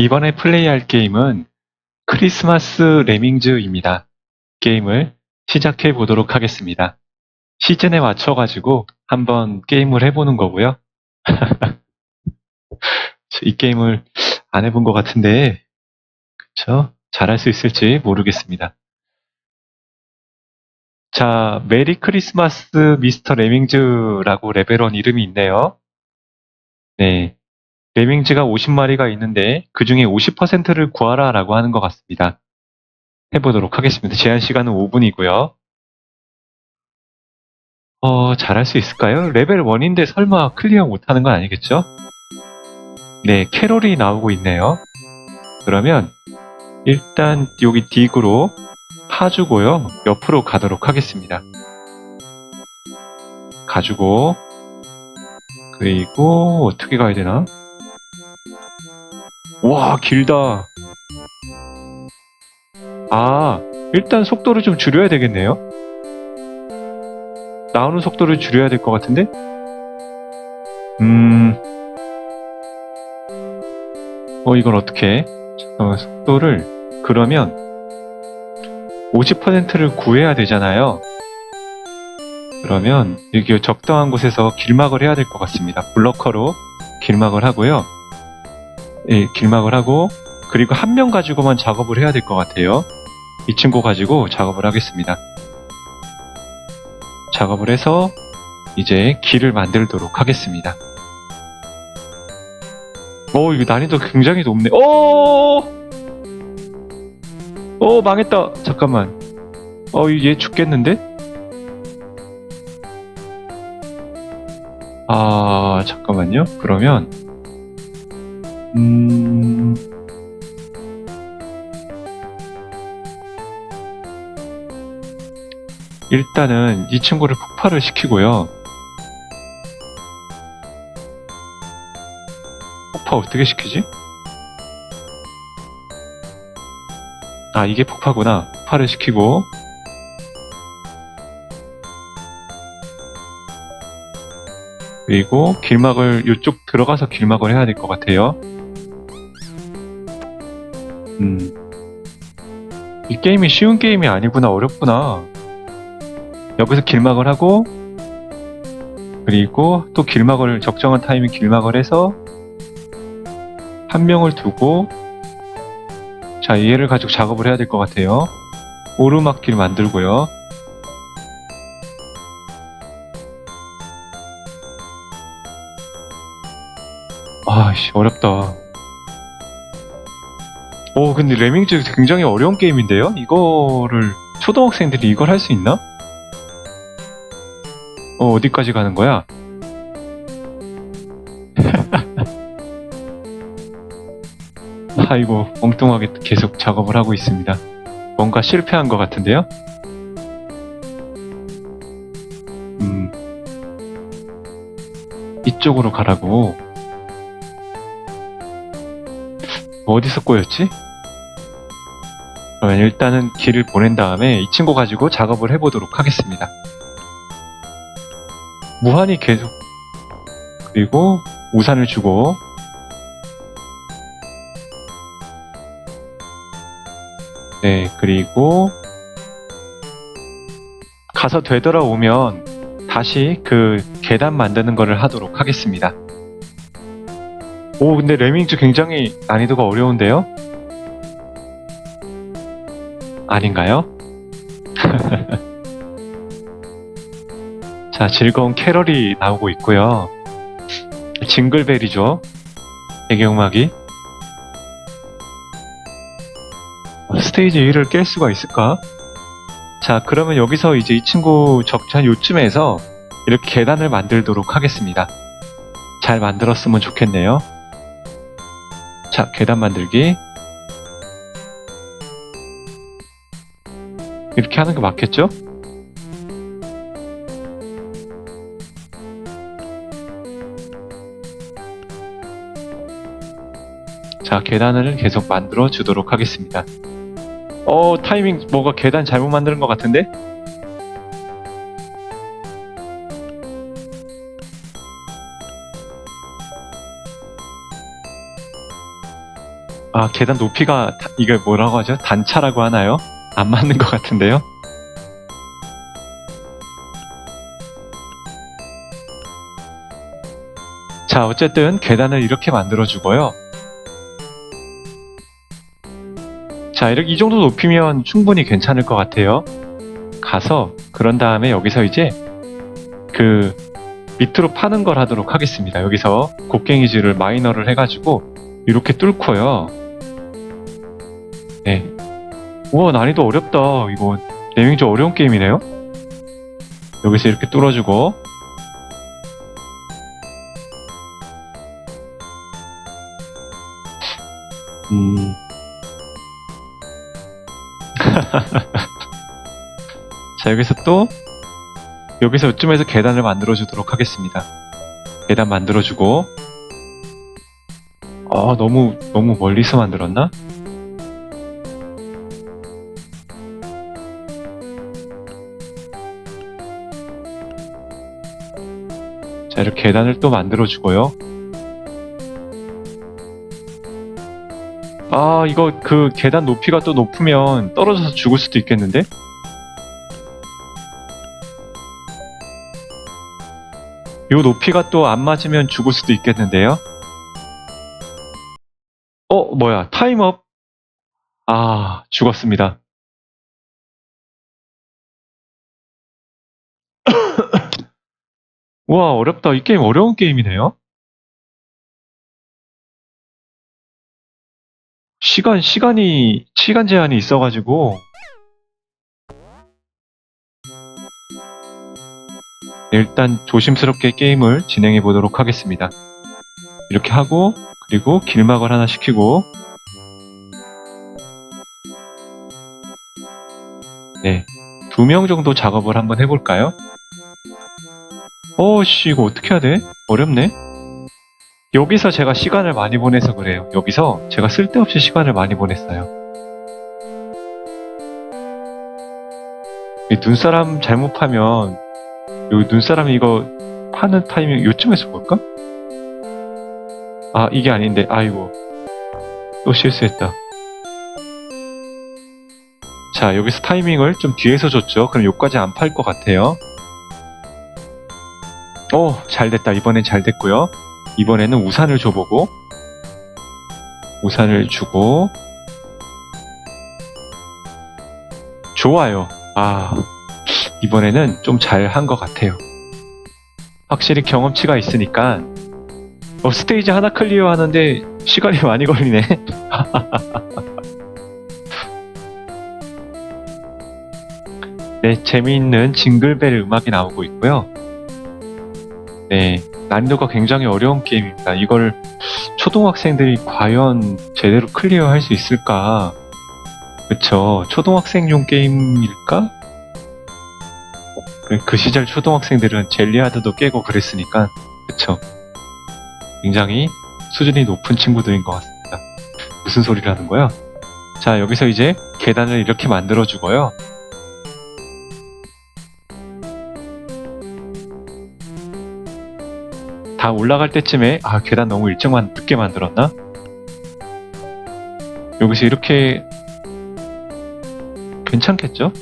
이번에 플레이할 게임은 크리스마스 레밍즈입니다. 게임을 시작해 보도록 하겠습니다. 시즌에 맞춰가지고 한번 게임을 해보는 거고요. 이 게임을 안 해본 것 같은데, 그쵸? 잘할 수 있을지 모르겠습니다. 자, 메리 크리스마스 미스터 레밍즈라고 레벨원 이름이 있네요. 네. 레밍즈가 50마리가 있는데 그 중에 50%를 구하라 라고 하는 것 같습니다. 해보도록 하겠습니다. 제한 시간은 5분이고요. 어, 잘할 수 있을까요? 레벨 1인데 설마 클리어 못하는 건 아니겠죠? 네, 캐롤이 나오고 있네요. 그러면 일단 여기 딕으로 파주고요. 옆으로 가도록 하겠습니다. 가지고 그리고 어떻게 가야 되나? 와 길다. 아 일단 속도를 좀 줄여야 되겠네요. 나오는 속도를 줄여야 될 것 같은데? 음. 어 이건 어떻게? 잠깐만 속도를 그러면 50%를 구해야 되잖아요. 그러면 여기 적당한 곳에서 길막을 해야 될 것 같습니다. 블러커로 길막을 하고요. 예, 길막을 하고 그리고 한 명 가지고만 작업을 해야 될 것 같아요. 이 친구 가지고 작업을 하겠습니다. 작업을 해서 이제 길을 만들도록 하겠습니다. 오, 이거 난이도 굉장히 높네. 오! 오, 망했다. 잠깐만. 어, 얘 죽겠는데? 아, 잠깐만요. 그러면, 음, 일단은 이 친구를 폭발을 시키고요. 폭파 어떻게 시키지? 아, 이게 폭파구나. 폭파를 시키고, 그리고 길막을 이쪽 들어가서 길막을 해야 될 것 같아요. 음. 이 게임이 쉬운 게임이 아니구나. 어렵구나. 여기서 길막을 하고 그리고 또 길막을 적정한 타이밍 길막을 해서 한 명을 두고 자 얘를 가지고 작업을 해야 될 것 같아요. 오르막길 만들고요. 아씨 어렵다. 오 근데 레밍즈 굉장히 어려운 게임인데요? 이거를 초등학생들이 이걸 할 수 있나? 어 어디까지 가는 거야? 아이고 엉뚱하게 계속 작업을 하고 있습니다. 뭔가 실패한 것 같은데요? 음 이쪽으로 가라고 어디서 꼬였지? 일단은 길을 보낸 다음에 이 친구 가지고 작업을 해보도록 하겠습니다. 무한히 계속 그리고 우산을 주고 네 그리고 가서 되돌아오면 다시 그 계단 만드는 거를 하도록 하겠습니다. 오 근데 레밍즈 굉장히 난이도가 어려운데요? 아닌가요? 자 즐거운 캐럴이 나오고 있고요 징글벨이죠 배경음악이 스테이지 1을 깰 수가 있을까? 자 그러면 여기서 이제 이 친구 적찬 요쯤에서 이렇게 계단을 만들도록 하겠습니다 잘 만들었으면 좋겠네요 자, 계단 만들기. 이렇게 하는 거 맞겠죠? 자, 계단을 계속 만들어 주도록 하겠습니다. 어, 타이밍 뭐가 계단 잘못 만드는 것 같은데? 아, 계단 높이가, 다- 이게 뭐라고 하죠? 단차라고 하나요? 안 맞는 것 같은데요? 자, 어쨌든 계단을 이렇게 만들어주고요. 자, 이렇게 이 정도 높이면 충분히 괜찮을 것 같아요. 가서, 그런 다음에 여기서 이제, 그, 밑으로 파는 걸 하도록 하겠습니다. 여기서 곡괭이질을 마이너를 해가지고, 이렇게 뚫고요. 네. 우와, 난이도 어렵다. 이거, 네밍즈 어려운 게임이네요? 여기서 이렇게 뚫어주고, 음. 자, 여기서 또, 여기서 이쯤에서 계단을 만들어 주도록 하겠습니다. 계단 만들어 주고, 아, 너무, 너무 멀리서 만들었나? 이렇게 계단을 또 만들어 주고요. 아, 이거 그 계단 높이가 또 높으면 떨어져서 죽을 수도 있겠는데? 요 높이가 또 안 맞으면 죽을 수도 있겠는데요? 어, 뭐야, 타임업? 아, 죽었습니다. 우와, 어렵다. 이 게임 어려운 게임이네요? 시간, 시간이, 시간 제한이 있어가지고. 일단 조심스럽게 게임을 진행해 보도록 하겠습니다. 이렇게 하고, 그리고 길막을 하나 시키고, 네. 두 명 정도 작업을 한번 해볼까요? 어씨, 이거 어떻게 해야 돼? 어렵네? 여기서 제가 시간을 많이 보내서 그래요. 여기서 제가 쓸데없이 시간을 많이 보냈어요. 이 눈사람 잘못 파면 요 눈사람 이거 파는 타이밍 요쯤에서 볼까? 아 이게 아닌데 아이고 또 실수했다. 자 여기서 타이밍을 좀 뒤에서 줬죠. 그럼 요까지 안 팔 것 같아요. 오 잘됐다 이번엔 잘 됐고요. 이번에는 우산을 줘보고 우산을 주고 좋아요. 아 이번에는 좀 잘 한 것 같아요. 확실히 경험치가 있으니까 어, 스테이지 하나 클리어 하는데 시간이 많이 걸리네. 네, 재미있는 징글벨 음악이 나오고 있고요. 네, 난이도가 굉장히 어려운 게임입니다. 이걸 초등학생들이 과연 제대로 클리어할 수 있을까? 그쵸. 초등학생용 게임일까? 그, 그 시절 초등학생들은 젤리하드도 깨고 그랬으니까, 그쵸. 굉장히 수준이 높은 친구들인 것 같습니다. 무슨 소리를 하는 거야? 자, 여기서 이제 계단을 이렇게 만들어주고요. 다 올라갈 때쯤에 아 계단 너무 일정만 늦게 만들었나? 여기서 이렇게 괜찮겠죠?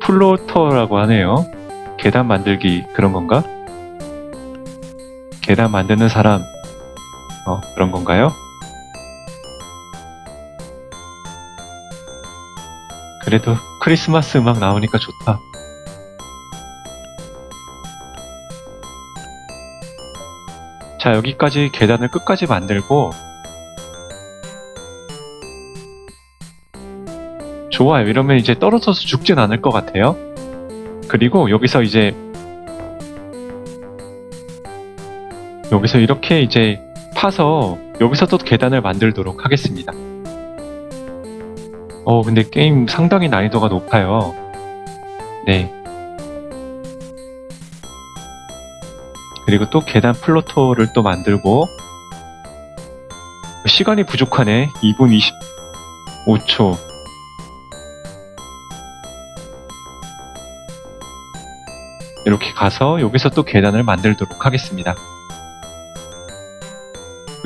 플로터라고 하네요. 계단 만들기 그런 건가? 계단 만드는 사람 어 그런 건가요? 그래도 크리스마스 음악 나오니까 좋다. 자, 여기까지 계단을 끝까지 만들고 좋아요. 이러면 이제 떨어져서 죽진 않을 것 같아요. 그리고 여기서 이제 여기서 이렇게 이제 파서 여기서 또 계단을 만들도록 하겠습니다. 어, 근데 게임 상당히 난이도가 높아요. 네. 그리고 또 계단 플로터를 또 만들고 시간이 부족하네 2분 25초 이렇게 가서 여기서 또 계단을 만들도록 하겠습니다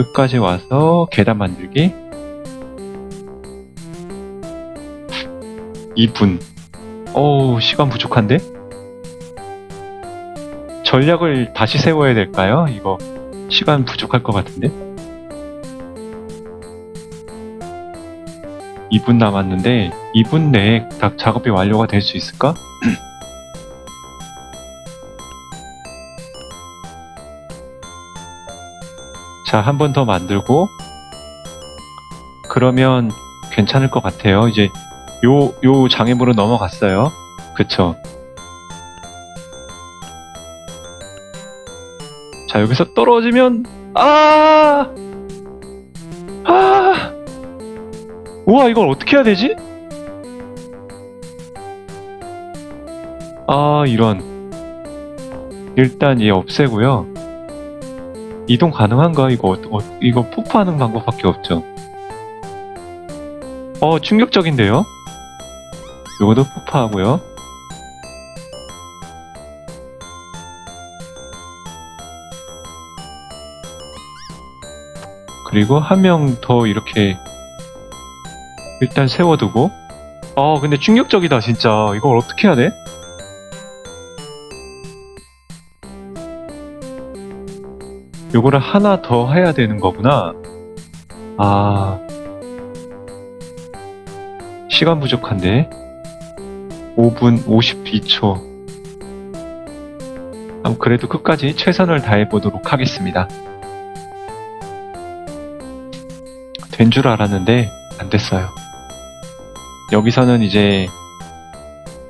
끝까지 와서 계단 만들기. 2분. 어우, 시간 부족한데? 전략을 다시 세워야 될까요? 이거 시간 부족할 것 같은데? 2분 남았는데 2분 내에 다 작업이 완료가 될 수 있을까? 자, 한 번 더 만들고 그러면 괜찮을 것 같아요. 이제 요, 요 장애물은 넘어갔어요. 그쵸? 자, 여기서 떨어지면, 아! 아! 우와, 이걸 어떻게 해야 되지? 아, 이런. 일단 얘 없애고요. 이동 가능한가? 이거, 어, 어, 이거 폭파하는 방법밖에 없죠. 어, 충격적인데요? 요거도 폭파하고요. 그리고 한 명 더 이렇게 일단 세워두고. 아 근데 충격적이다 진짜. 이걸 어떻게 해야 돼? 요거를 하나 더 해야 되는 거구나. 아. 시간 부족한데. 5분 52초. 그래도 끝까지 최선을 다해 보도록 하겠습니다 된 줄 알았는데 안 됐어요. 여기서는 이제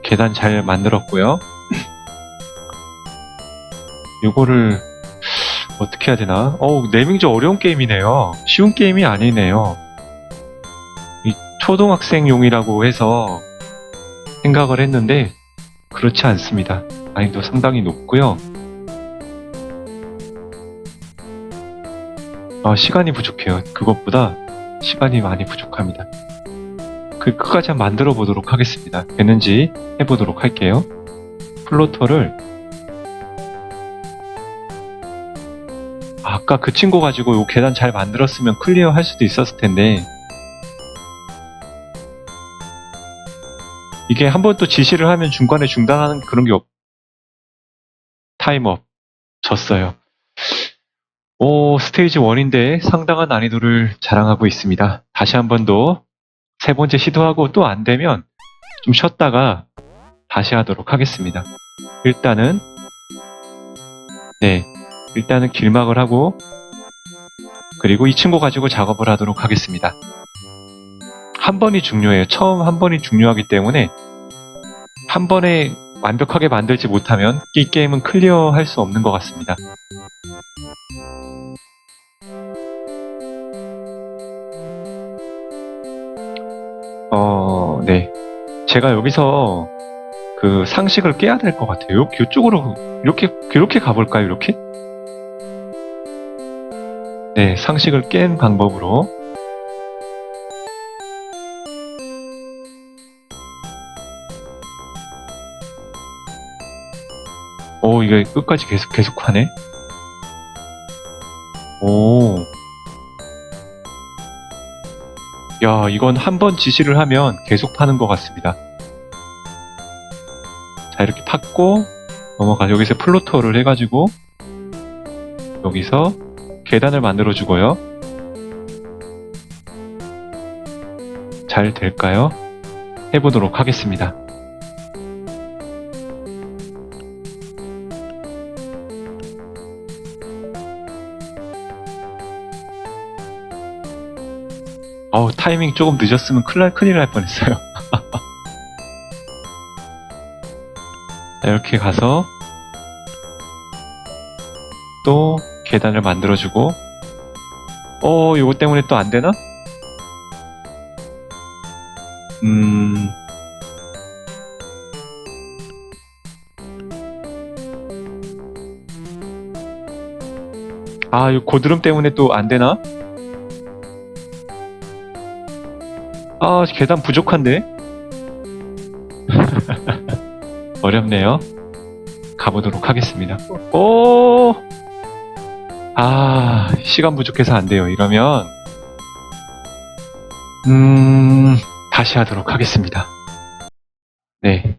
계단 잘 만들었고요. 요거를 어떻게 해야 되나? 어우, 네밍즈 어려운 게임이네요. 쉬운 게임이 아니네요. 이 초등학생용이라고 해서 생각을 했는데 그렇지 않습니다. 난이도 상당히 높고요. 아, 시간이 부족해요. 그것보다 시간이 많이 부족합니다. 그 끝까지 한번 만들어 보도록 하겠습니다. 되는지 해보도록 할게요. 플로터를 아까 그 친구 가지고 요 계단 잘 만들었으면 클리어 할 수도 있었을 텐데 이게 한 번 또 지시를 하면 중간에 중단하는 그런 게 없... 타임업 졌어요. 오, 스테이지 1인데 상당한 난이도를 자랑하고 있습니다. 다시 한 번 더 세 번째 시도하고 또 안 되면 좀 쉬었다가 다시 하도록 하겠습니다. 일단은 네, 일단은 길막을 하고 그리고 이 친구 가지고 작업을 하도록 하겠습니다. 한 번이 중요해요. 처음 한 번이 중요하기 때문에 한 번에 완벽하게 만들지 못하면 이 게임은 클리어 할 수 없는 것 같습니다. 어, 네. 제가 여기서 그 상식을 깨야 될 것 같아요. 요, 요쪽으로 이렇게 이렇게 가볼까요? 이렇게? 네, 상식을 깬 방법으로 오, 이게 끝까지 계속 계속 하네. 오. 야, 이건 한 번 지시를 하면 계속 파는 것 같습니다. 자, 이렇게 팠고, 넘어가. 여기서 플로터를 해가지고, 여기서 계단을 만들어 주고요. 잘 될까요? 해보도록 하겠습니다. 타이밍 조금 늦었으면 큰일, 날- 큰일 날 뻔했어요. 자, 이렇게 가서 또 계단을 만들어주고 어, 요거 때문에 또 안 되나? 음... 아, 이 고드름 때문에 또 안 되나? 아, 계단 부족한데? 어렵네요. 가보도록 하겠습니다. 오! 아, 시간 부족해서 안 돼요. 이러면, 음, 다시 하도록 하겠습니다. 네.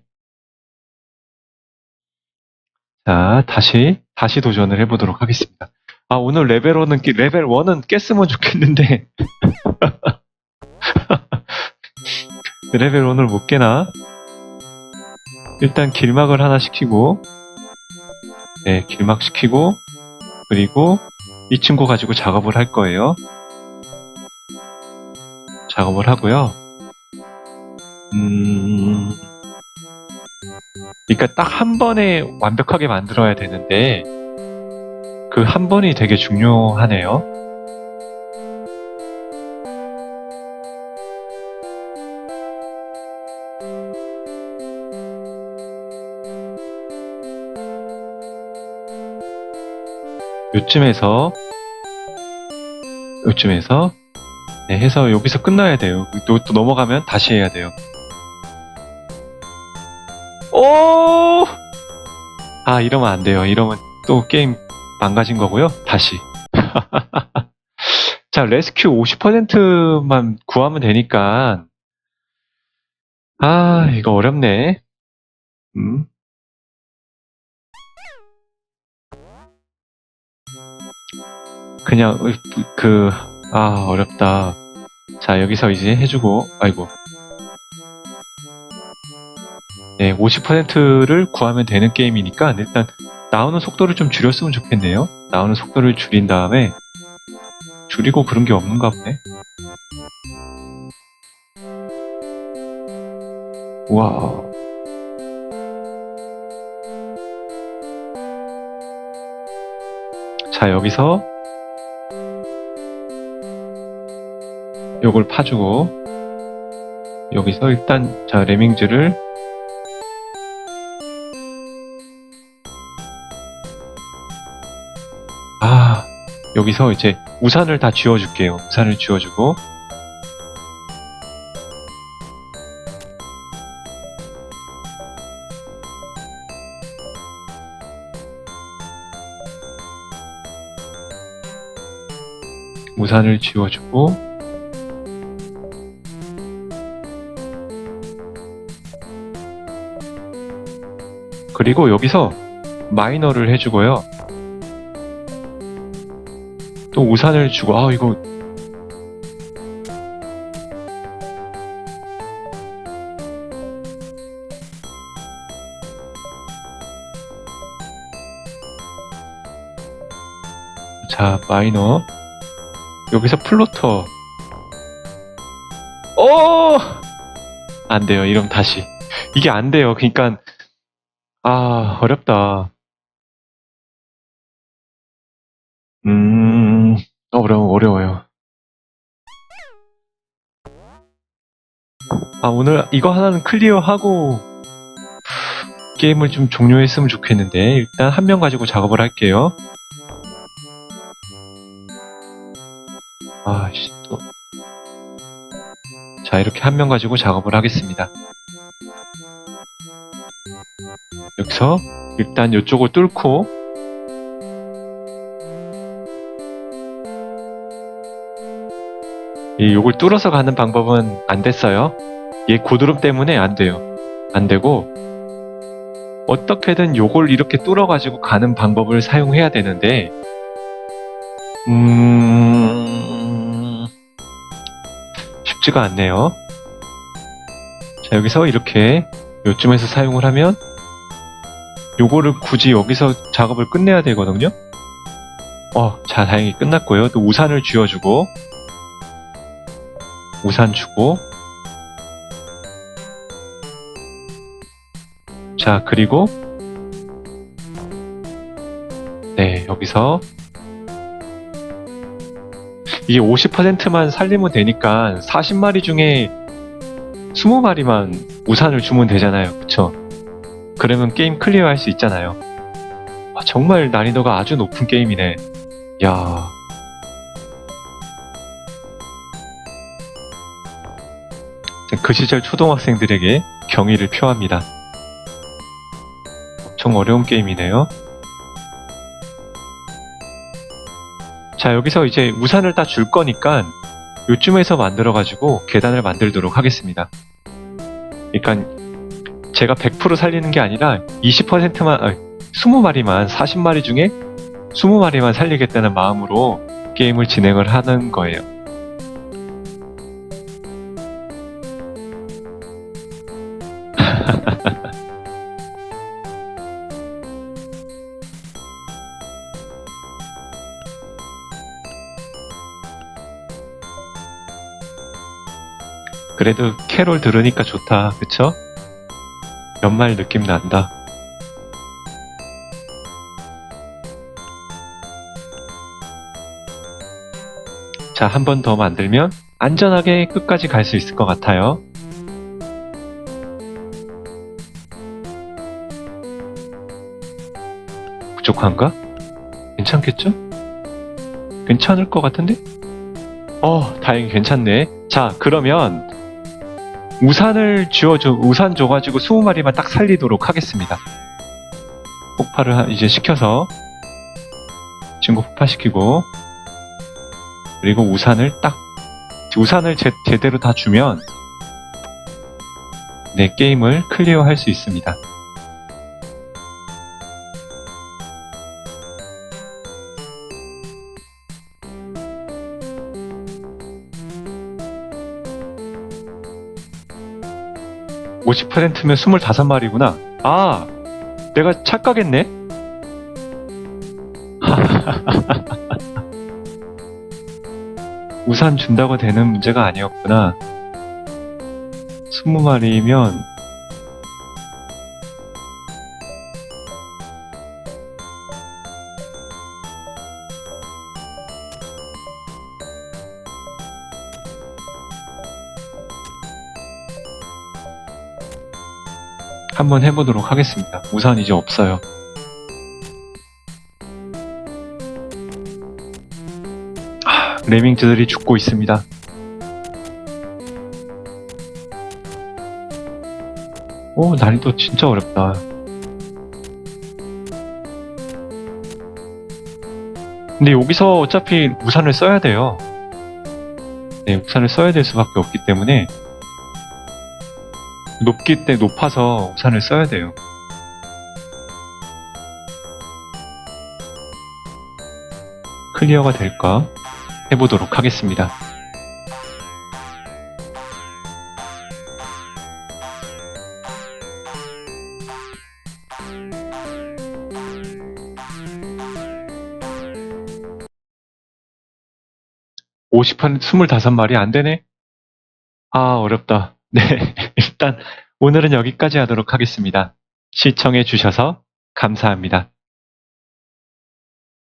자, 다시, 다시 도전을 해보도록 하겠습니다. 아, 오늘 레벨 1은, 깨- 레벨 1은 깼으면 좋겠는데, 레벨 1을 못 깨나? 일단 길막을 하나 시키고, 네, 길막 시키고, 그리고 이 친구 가지고 작업을 할 거예요. 작업을 하고요. 음, 그러니까 딱 한 번에 완벽하게 만들어야 되는데, 그 한 번이 되게 중요하네요. 요쯤에서 요쯤에서 네, 해서 여기서 끝나야 돼요. 또, 또 넘어가면 다시 해야 돼요. 오! 아, 이러면 안 돼요. 이러면 또 게임 망가진 거고요. 다시. 자, 레스큐 50%만 구하면 되니까. 아, 이거 어렵네. 음. 그냥 그 아 어렵다. 자 여기서 이제 해주고 아이고 네 50%를 구하면 되는 게임이니까 일단 나오는 속도를 좀 줄였으면 좋겠네요. 나오는 속도를 줄인 다음에 줄이고 그런 게 없는가 보네. 와. 자 여기서 요걸 파주고 여기서 일단 자 레밍즈를 아 여기서 이제 우산을 다 지워줄게요. 우산을 지워주고. 우산을 지워주고 그리고 여기서 마이너를 해주고요. 또 우산을 주고, 아, 이거. 자, 마이너. 여기서 플로터. 오! 안 돼요. 이러면 다시. 이게 안 돼요. 그러니까 아, 어렵다. 음, 어려워, 어려워요. 아, 오늘 이거 하나는 클리어하고 게임을 좀 종료했으면 좋겠는데, 일단 한 명 가지고 작업을 할게요. 아, 씨, 또. 자, 이렇게 한 명 가지고 작업을 하겠습니다. 여기서 일단 이쪽을 뚫고 이 요걸 뚫어서 가는 방법은 안 됐어요. 얘 고드름 때문에 안 돼요. 안 되고 어떻게든 요걸 이렇게 뚫어 가지고 가는 방법을 사용해야 되는데 음 쉽지가 않네요. 자 여기서 이렇게 요쯤에서 사용을 하면 요거를 굳이 여기서 작업을 끝내야 되거든요. 어, 자, 다행히 끝났고요. 또 우산을 쥐어주고, 우산 주고, 자, 그리고, 네, 여기서, 이게 50%만 살리면 되니까 40마리 중에 20마리만 우산을 주면 되잖아요. 그쵸? 그러면 게임 클리어 할 수 있잖아요. 와, 정말 난이도가 아주 높은 게임이네. 야. 그 시절 초등학생들에게 경의를 표합니다. 엄청 어려운 게임이네요. 자, 여기서 이제 우산을 다 줄 거니까 요쯤에서 만들어가지고 계단을 만들도록 하겠습니다. 그러니까 제가 100% 살리는 게 아니라 20%만, 아, 20마리만, 40마리 중에 20마리만 살리겠다는 마음으로 게임을 진행을 하는 거예요. 그래도 캐롤 들으니까 좋다, 그쵸? 연말 느낌 난다. 자, 한 번 더 만들면 안전하게 끝까지 갈 수 있을 것 같아요. 부족한가? 괜찮겠죠? 괜찮을 것 같은데? 어, 다행히 괜찮네. 자, 그러면 우산을 쥐어줘, 우산 줘가지고 20마리만 딱 살리도록 하겠습니다. 폭발을 하- 이제 시켜서 친구 폭파시키고 그리고 우산을 딱 우산을 제, 제대로 다 주면 내 게임을 클리어할 수 있습니다. (50%면) (25마리구나) 아 내가 착각했네 우산 준다고 되는 문제가 아니었구나. 20마리면 한번 해보도록 하겠습니다. 우산 이제 없어요. 레밍즈들이 죽고 있습니다. 오, 난이도 진짜 어렵다. 근데 여기서 어차피 우산을 써야 돼요. 네, 우산을 써야 될 수밖에 없기 때문에 높기 때 높아서 우산을 써야 돼요. 클리어가 될까? 해보도록 하겠습니다. (50% 25마리) 안 되네? 아, 어렵다. 네. 일단, 오늘은 여기까지 하도록 하겠습니다. 시청해 주셔서 감사합니다.